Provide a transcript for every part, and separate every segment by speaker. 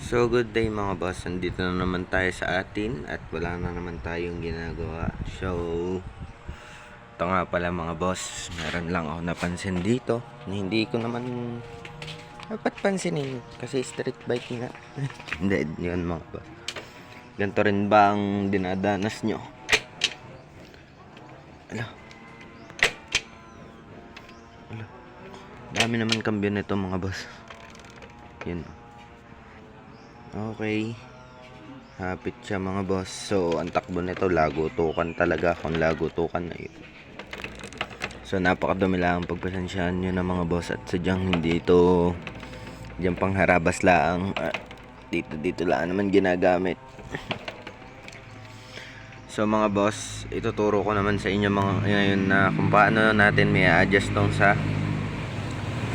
Speaker 1: So good day mga boss, nandito na naman tayo sa atin at wala na naman tayong ginagawa. So, ito nga pala mga boss, meron lang ako napansin dito na hindi ko naman dapat pansinin kasi street bike nga. Hindi, yun mga boss. Ganito rin ba ang dinadanas nyo? Ala. Ala. Dami naman kambyo nito mga boss. Yun. Okay. Hapit siya mga boss. So, ang takbo nito, lagutukan talaga. Kung lagutukan na yun. So, napakadumi lang pagpasensyahan nyo na mga boss. At sadyang hindi ito diyan pang harabas lang. Ah, dito, dito lang naman ginagamit. So mga boss, ituturo ko naman sa inyo mga ngayon na kung paano natin may adjust tong sa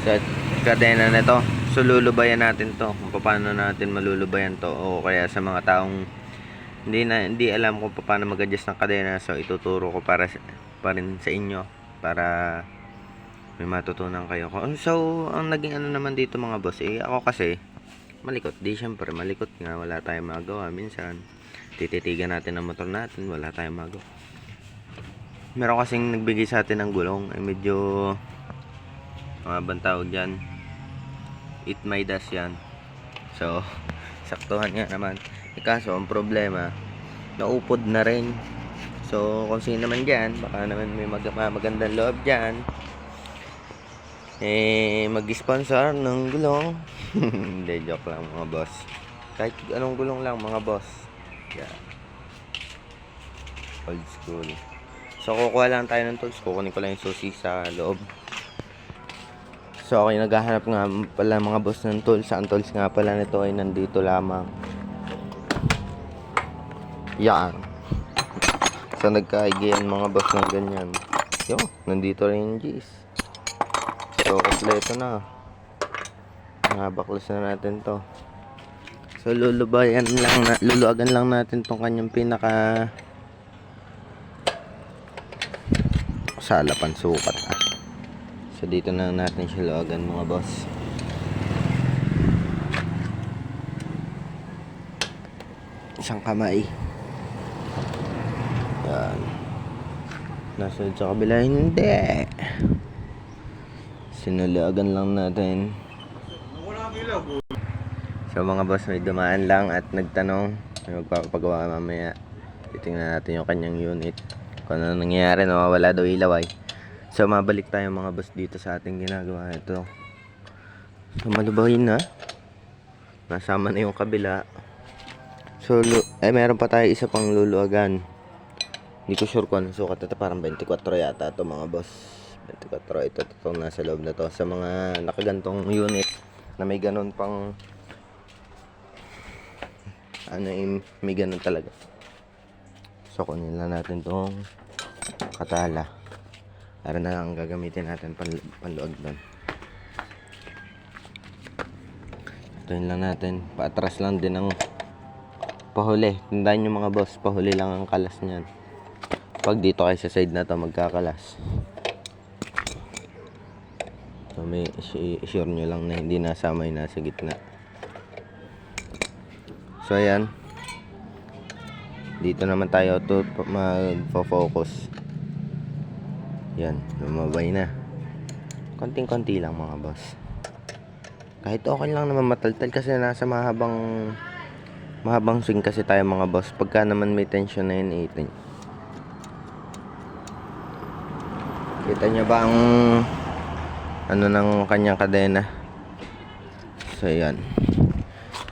Speaker 1: sa kadena nito. So lulubayan natin to kung paano natin malulubayan to o kaya sa mga taong hindi na hindi alam kung paano mag-adjust ng kadena. So ituturo ko para pa rin sa inyo para may matutunan kayo. So ang naging ano naman dito mga boss, eh ako kasi malikot. Di syempre malikot nga wala tayong magawa minsan. Tititigan natin ang motor natin, wala tayong magawa. Meron kasing nagbigay sa atin ng gulong, ay medyo mga bang tawag dyan it my dash yan. So saktuhan nga naman. Eh, kaso ang problema naupod na rin. So kung sino naman dyan baka naman may mag magandang loob dyan. Eh mag-sponsor ng gulong. Hindi joke lang mga boss. Kahit anong gulong lang mga boss. Yeah. Old school. So kukuha lang tayo ng tools. Kukunin ko lang yung susi sa loob So okay, naghahanap nga pala mga boss ng tools. Ang tools nga pala nito ay nandito lamang. Yan. So nagkaigian mga boss ng ganyan. Yo, nandito rin yung G's. So kompleto na. Nga baklas na natin to. So lulubayan lang na, luluagan lang natin tong kanyang pinaka salapan sukat ah. So dito na natin siya luwagan mga boss. Isang kamay. Yan. Nasa sa kabila hindi. Sinulagan lang natin. So mga boss may dumaan lang at nagtanong. May magpapagawa mamaya. Titingnan natin yung kanyang unit. Kung ano nangyayari, nawawala daw ilaw ay. So mabalik tayo mga boss dito sa ating ginagawa ito. So malubahin na. Nasama na yung kabila. So eh meron pa tayo isa pang luluagan. Hindi ko sure kung anong sukat ito. Parang 24 yata ito mga boss. 24 ito. Itong nasa loob na to. Sa mga nakagantong unit na may ganun pang ano yung may ganun talaga. So kunin lang natin tong katala. Para na lang ang gagamitin natin pan panluag doon. Yun lang natin. Paatras lang din ang pahuli. Tandaan nyo mga boss, pahuli lang ang kalas niyan. Pag dito kayo sa side na to magkakalas. So may sure nyo lang na hindi nasama yung nasa gitna. So ayan. Dito naman tayo to magfo-focus. Yan, lumabay na. Konting-konti lang mga boss. Kahit okay lang naman mataltal kasi nasa mahabang mahabang swing kasi tayo mga boss. Pagka naman may tension na yun, 18. Kita niyo ba ang ano ng kanyang kadena? So yan.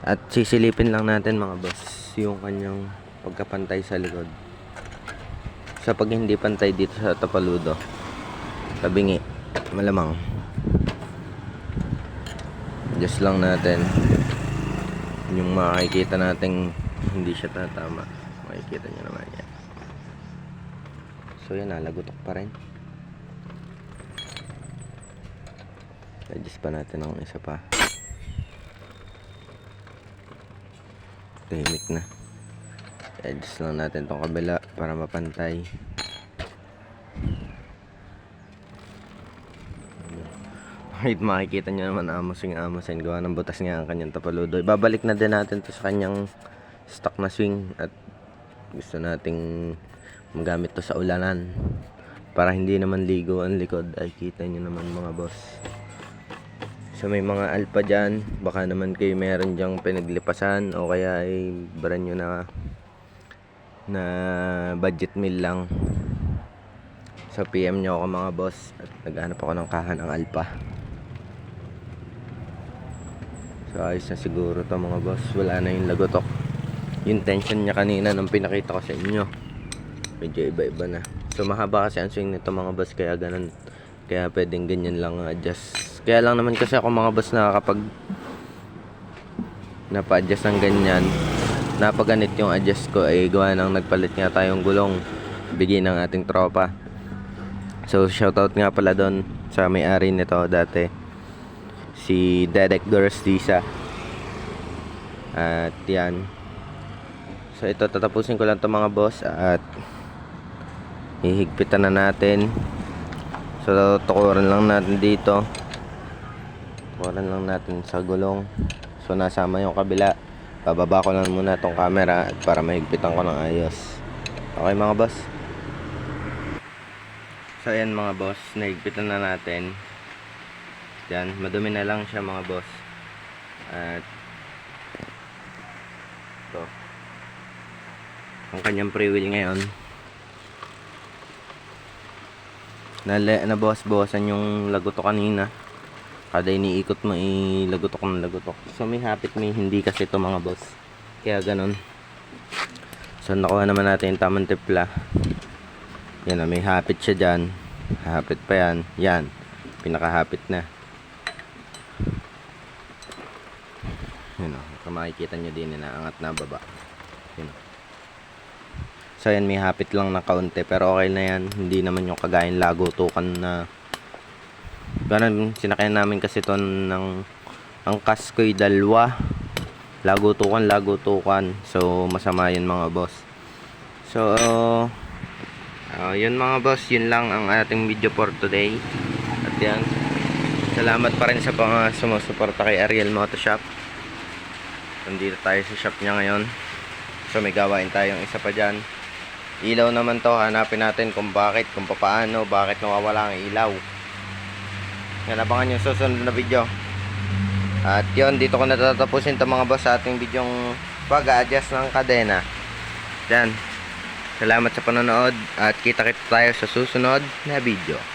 Speaker 1: At sisilipin lang natin mga boss yung kanyang pagkapantay sa likod. Sa pag hindi pantay dito sa tapaludo, tabingi, malamang. Just lang natin yung makikita nating hindi siya tatama. Makikita nyo naman yan. So yan, nalagutok pa rin. Adjust pa natin ng isa pa. Tahimik na. Adjust lang natin tong kabila para mapantay. Right, makikita nyo naman amusing amusin gawa ng butas nga ang kanyang tapaludo. Babalik na din natin to sa kanyang stock na swing at gusto nating magamit to sa ulanan para hindi naman ligo ang likod. Ay kita nyo naman mga boss. So may mga alpa dyan. Baka naman kayo meron dyang pinaglipasan o kaya ay brand nyo na na budget meal lang. So PM nyo ako mga boss. At naghanap ako ng kahan ng alpa so ayos na siguro to mga boss. Wala na yung lagotok. Yung tension niya kanina nung pinakita ko sa inyo. Medyo iba-iba na. So mahaba kasi ang swing nito mga boss. Kaya ganun. Kaya pwedeng ganyan lang ang adjust. Kaya lang naman kasi ako mga boss nakakapag napa-adjust ng ganyan. Napaganit yung adjust ko. Ay gawa ng nagpalit nga tayong gulong. Bigay ng ating tropa. So shoutout nga pala doon sa may-ari nito dati si Derek Dorostisa at yan. So ito tatapusin ko lang to mga boss at hihigpitan na natin. So tukuran lang natin dito. Tukuran lang natin sa gulong. So nasama yung kabila. Bababa ko lang muna tong camera at para mahigpitan ko ng ayos. Okay mga boss? So ayan mga boss. Nahigpitan na natin yan madumi na lang siya mga boss at ito ang kanyang pre wheel ngayon Nale, nabawas-bawasan yung lagotok kanina. Kada iniikot mo, ilagotok ng lagotok. So, may hapit, may hindi kasi ito mga boss. Kaya ganun. So, nakuha naman natin yung tamang tipla. Yan na, may hapit siya dyan. Hapit pa yan. Yan. Pinakahapit na. Yan o. Kung makikita nyo din, inaangat na baba. Yan o. So yan may hapit lang na kaunti pero okay na yan. Hindi naman yung kagayan lago tukan na ganun sinakyan namin kasi to ng ang kaskoy dalwa. Lago tukan, lago tukan. So masama yun mga boss. So uh, yun mga boss, yun lang ang ating video for today. At yan. Salamat pa rin sa mga sumusuporta kay Ariel Moto Shop. Nandito tayo sa shop niya ngayon. So may gawain tayong isa pa dyan. Ilaw naman to, hanapin natin kung bakit, kung paano, bakit nawawala ang ilaw. Yan, abangan yung susunod na video. At yon dito ko natatapusin to mga boss sa ating bidyong pag-adjust ng kadena. Yan. Salamat sa panonood at kita-kita tayo sa susunod na video.